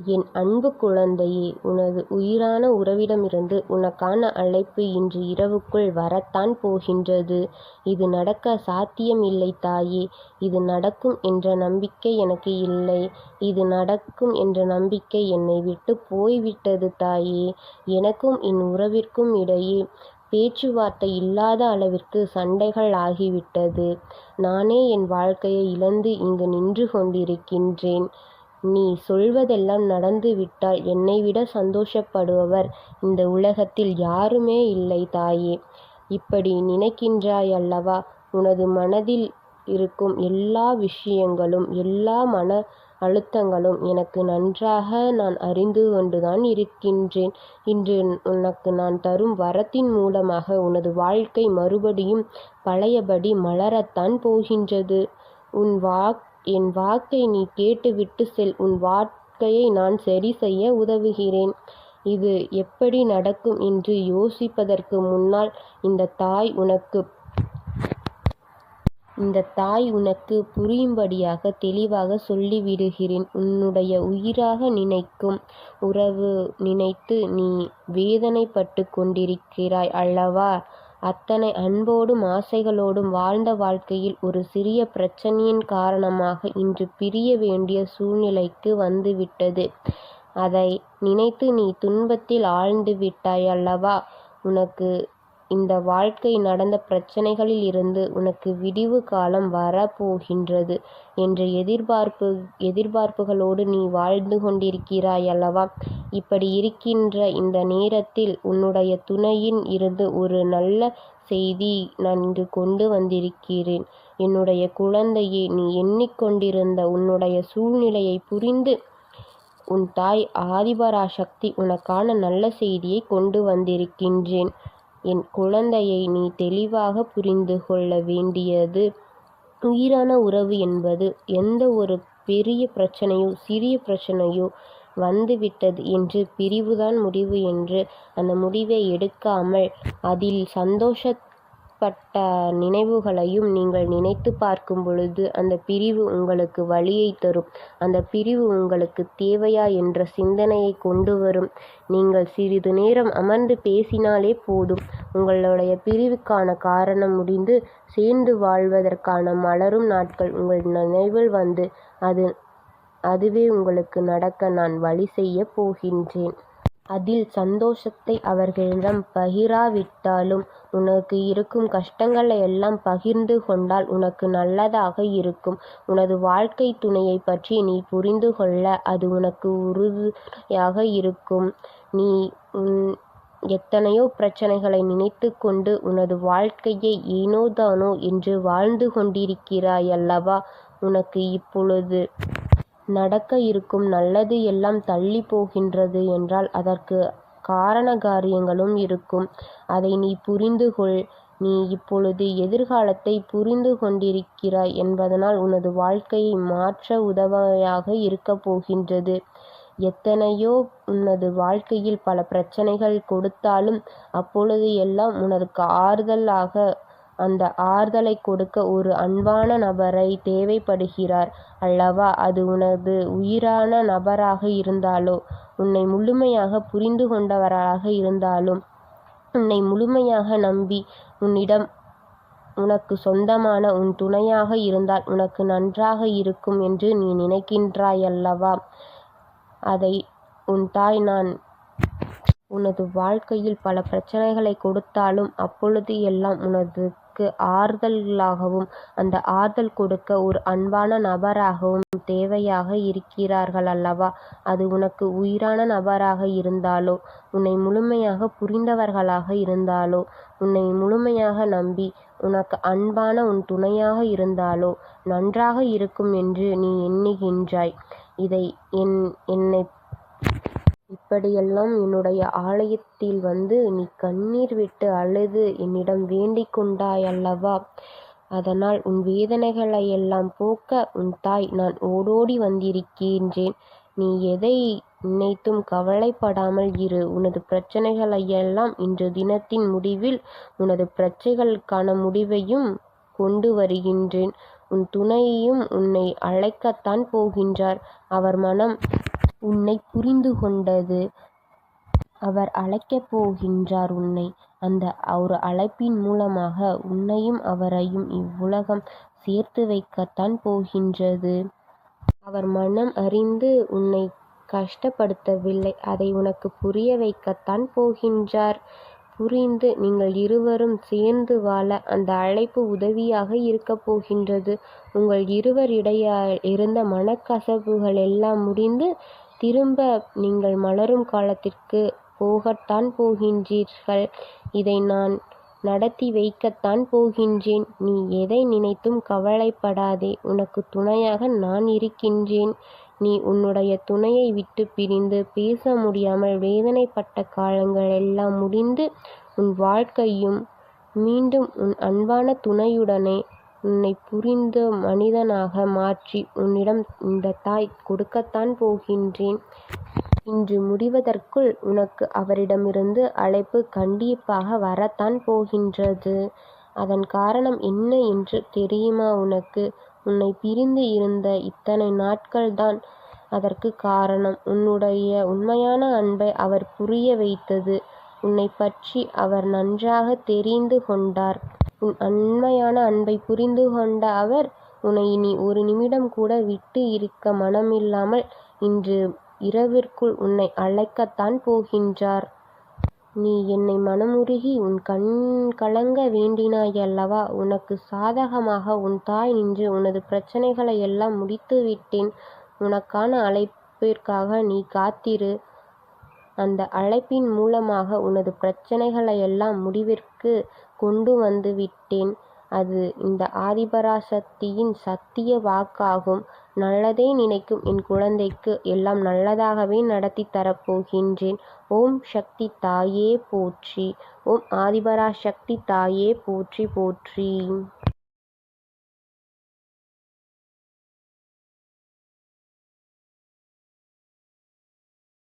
என் அன்பு குழந்தையே உனது உயிரான உறவிடமிருந்து உனக்கான அழைப்பு இன்று இரவுக்குள் வரத்தான் போகின்றது. இது நடக்க சாத்தியமில்லை தாயே. இது நடக்கும் என்ற நம்பிக்கை எனக்கு இல்லை. இது நடக்கும் என்ற நம்பிக்கை என்னை விட்டுப் போய்விட்டது தாயே. எனக்கும் என் உறவிற்கும் இடையே பேச்சுவார்த்தை இல்லாத அளவிற்கு சண்டைகள் ஆகிவிட்டது. நானே என் வாழ்க்கையை இழந்து இங்கு நின்று கொண்டிருக்கின்றேன். நீ சொல்வதெல்லாம் நடந்துவிட்டால் என்னைவிட சந்தோஷப்படுபவர் இந்த உலகத்தில் யாருமே இல்லை தாயே. இப்படி நினைக்கின்றாய் அல்லவா? உனது மனதில் இருக்கும் எல்லா விஷயங்களும் எல்லா மன அழுத்தங்களும் எனக்கு நன்றாக நான் அறிந்து கொண்டுதான் இருக்கின்றேன். இன்று உனக்கு நான் தரும் வரத்தின் மூலமாக உனது வாழ்க்கை மறுபடியும் பழையபடி மலரத்தான் போகின்றது. உன் என் வாக்கை நீ கேட்டுவிட்டு செல். உன் வாழ்க்கையை நான் சரி செய்ய உதவுகிறேன். இது எப்படி நடக்கும் என்று யோசிப்பதற்கு முன்னால் இந்த தாய் உனக்கு இந்த தாய் உனக்கு புரியும்படியாக தெளிவாக சொல்லிவிடுகிறேன். உன்னுடைய உயிராக நினைக்கும் உறவு நினைத்து நீ வேதனைப்பட்டு கொண்டிருக்கிறாய் அல்லவா? அத்தனை அன்போடும் ஆசைகளோடும் வாழ்ந்த வாழ்க்கையில் ஒரு சிறிய பிரச்சனையின் காரணமாக இன்று பிரிய வேண்டிய சூழ்நிலைக்கு வந்துவிட்டது. அதை நினைத்து நீ துன்பத்தில் ஆழ்ந்து விட்டாய் அல்லவா? உனக்கு இந்த வாழ்க்கை நடந்த பிரச்சனைகளில் இருந்து உனக்கு விடிவு காலம் வரப்போகின்றது என்ற எதிர்பார்ப்பு எதிர்பார்ப்புகளோடு நீ வாழ்ந்து கொண்டிருக்கிறாய் அல்லவா? இப்படி இருக்கின்ற இந்த நேரத்தில் உன்னுடைய துணையின் இருந்து ஒரு நல்ல செய்தி நான் இங்கு கொண்டு வந்திருக்கிறேன். என்னுடைய குழந்தையே நீ எண்ணிக்கொண்டிருந்த உன்னுடைய சூழ்நிலையை புரிந்து உன் தாய் ஆதிபராசக்தி உனக்கான நல்ல செய்தியைக் கொண்டு வந்திருக்கின்றேன். என் குழந்தையை நீ தெளிவாக புரிந்து கொள்ள வேண்டியது உயிரான உறவு என்பது. எந்த ஒரு பெரிய பிரச்சனையோ சிறிய பிரச்சனையோ வந்துவிட்டது என்று பிரிவுதான் முடிவு என்று அந்த முடிவை எடுக்காமல் அதில் சந்தோஷ ஏற்பட்ட நினைவுகளையும் நீங்கள் நினைத்துப் பார்க்கும் பொழுது அந்தப் பிரிவு உங்களுக்கு வலியைத் தரும். அந்தப் பிரிவு உங்களுக்குத் தேவையா என்ற சிந்தனையைக் கொண்டு வரும். நீங்கள் சிறிது நேரம் அமர்ந்து பேசினாலே போதும். உங்களுடைய பிரிவுக்கான காரணம் முடிந்து சேர்ந்து வாழ்வதற்கான மலரும் நாட்கள் உங்கள் நினைவில் வந்து அதுவே உங்களுக்கு நடக்க நான் வழி செய்யப் போகின்றேன். அதில் சந்தோஷத்தை அவர்களிடம் பகிராவிட்டாலும் உனக்கு இருக்கும் கஷ்டங்களை எல்லாம் பகிர்ந்து கொண்டால் உனக்கு நல்லதாக இருக்கும். உனது வாழ்க்கைத் துணையைப் பற்றி நீ புரிந்து கொள்ள அது உனக்கு உறுதுணையாக இருக்கும். நீ எத்தனையோ பிரச்னைகளை நினைத்துக் கொண்டு உனது வாழ்க்கையை ஏனோதானோ என்று வாழ்ந்து கொண்டிருக்கிறாய் அல்லவா? உனக்கு இப்பொழுது நடக்க இருக்கும் நல்லது எல்லாம் தள்ளிப் போகின்றது என்றால் அதற்குக் காரண காரியங்களும் இருக்கும். அதை நீ புரிந்து கொள். நீ இப்பொழுது எதிர்காலத்தைப் புரிந்து கொண்டிருக்கிறாய் என்பதனால் உனது வாழ்க்கையை மாற்ற உதவியாக இருக்கப் போகின்றது. எத்தனையோ உனது வாழ்க்கையில் பல பிரச்சனைகள் கொடுத்தாலும் அப்பொழுது எல்லாம் உனக்கு ஆறுதலாக அந்த ஆறுதலைக் கொடுக்க ஒரு அன்பான நபரை தேவைப்படுகிறார் அல்லவா? அது உனது உயிரான நபராக இருந்தாலோ உன்னை முழுமையாக புரிந்து கொண்டவராக இருந்தாலும் உன்னை முழுமையாக நம்பி உன்னிடம் உனக்கு சொந்தமான உன் துணையாக இருந்தால் உனக்கு நன்றாக இருக்கும் என்று நீ நினைக்கின்றாய் அல்லவா? அதை உன் தாய் நான் உனது வாழ்க்கையில் பல பிரச்சனைகளை கொடுத்தாலும் அப்பொழுது எல்லாம் உனது நமக்கு ஆறுதல்களாகவும் அந்த ஆறுதல் கொடுக்க ஒரு அன்பான நபராகவும் தேவையாக இருக்கிறார்கள் அல்லவா? அது உனக்கு உயிரான நபராக இருந்தாலோ உன்னை முழுமையாக புரிந்தவர்களாக இருந்தாலோ உன்னை முழுமையாக நம்பி உனக்கு அன்பான உன் துணையாக இருந்தாலோ நன்றாக இருக்கும் என்று நீ எண்ணுகின்றாய். இதை என் என்னை இப்படியெல்லாம் என்னுடைய ஆலயத்தில் வந்து நீ கண்ணீர் விட்டு அழுது என்னிடம் வேண்டிக் கொண்டாய் அல்லவா? அதனால் உன் வேதனைகளை எல்லாம் போக்க உன் தாய் நான் ஓடோடி வந்திருக்கின்றேன். நீ எதை நினைத்தும் கவலைப்படாமல் இரு. உனது பிரச்னைகளையெல்லாம் இன்று தினத்தின் முடிவில் உனது பிரச்சனைகளுக்கான முடிவையும் கொண்டு வருகின்றேன். உன் துணையும் உன்னை அழைக்கத்தான் போகின்றார். அவர் மனம் உன்னை புரிந்து கொண்டது. அவர் அழைக்கப் போகின்றார் உன்னை. அந்த ஒரு அழைப்பின் மூலமாக உன்னையும் அவரையும் இவ்வுலகம் சேர்த்து வைக்கத்தான் போகின்றது. அவர் மனம் அறிந்து உன்னைக் கஷ்டப்படுத்தவில்லை. அதை உனக்குப் புரிய வைக்கத்தான் போகின்றார். புரிந்து நீங்கள் இருவரும் சேர்ந்து வாழ அந்த அழைப்பு உதவியாக இருக்கப் போகின்றது. உங்கள் இருவரிடையே இருந்த மனக்கசப்புகளெல்லாம் முடிந்து திரும்ப நீங்கள் மலரும் காலத்திற்குப் போகத்தான் போகின்றீர்கள். இதை நான் நடத்தி வைக்கத்தான் போகின்றேன். நீ எதை நினைத்தும் கவலைப்படாதே. உனக்குத் துணையாக நான் இருக்கின்றேன். நீ உன்னுடைய துணையை விட்டுப் பிரிந்து பேச முடியாமல் வேதனைப்பட்ட காலங்கள் எல்லாம் முடிந்து உன் வாழ்க்கையும் மீண்டும் உன் அன்பான துணையுடனே உன்னைப் புரிந்த மனிதனாக மாற்றி உன்னிடம் இந்தத் தாய் கொடுக்கத்தான் போகின்றேன். இன்று முடிவதற்குள் உனக்கு அவரிடமிருந்து அழைப்பு கண்டிப்பாக வரத்தான் போகின்றது. அதன் காரணம் என்ன என்று தெரியுமா உனக்கு? உன்னைப் பிரிந்து இருந்த இத்தனை நாட்கள்தான் அதற்குக் காரணம். உன்னுடைய உண்மையான அன்பை அவர் புரிய வைத்தது. உன்னை பற்றி அவர் நன்றாகத் தெரிந்து கொண்டார். உன் அண்மையான அன்பைப் புரிந்து கொண்ட அவர் உன்னை இனி ஒரு நிமிடம் கூட விட்டு இருக்க மனமில்லாமல் இன்று இரவிற்குள் உன்னை அழைக்கத்தான் போகின்றார். நீ என்னை மனமுருகி உன் கண் கலங்க வேண்டினாயல்லவா? உனக்குச் சாதகமாக உன் தாய் நின்று உனது பிரச்னைகளையெல்லாம் முடித்துவிட்டேன். உனக்கான அழைப்பிற்காக நீ காத்திரு. அந்த அழைப்பின் மூலமாக உனது பிரச்சனைகளையெல்லாம் முடிவிற்கு கொண்டு வந்து விட்டேன். அது இந்த ஆதிபராசக்தியின் சத்திய வாக்காகும். நல்லதே நினைக்கும் என் குழந்தைக்கு எல்லாம் நல்லதாகவே நடத்தித் தரப்போகின்றேன் ஓம் சக்தி தாயே போற்றி! ஓம் ஆதிபராசக்தி தாயே போற்றி போற்றி!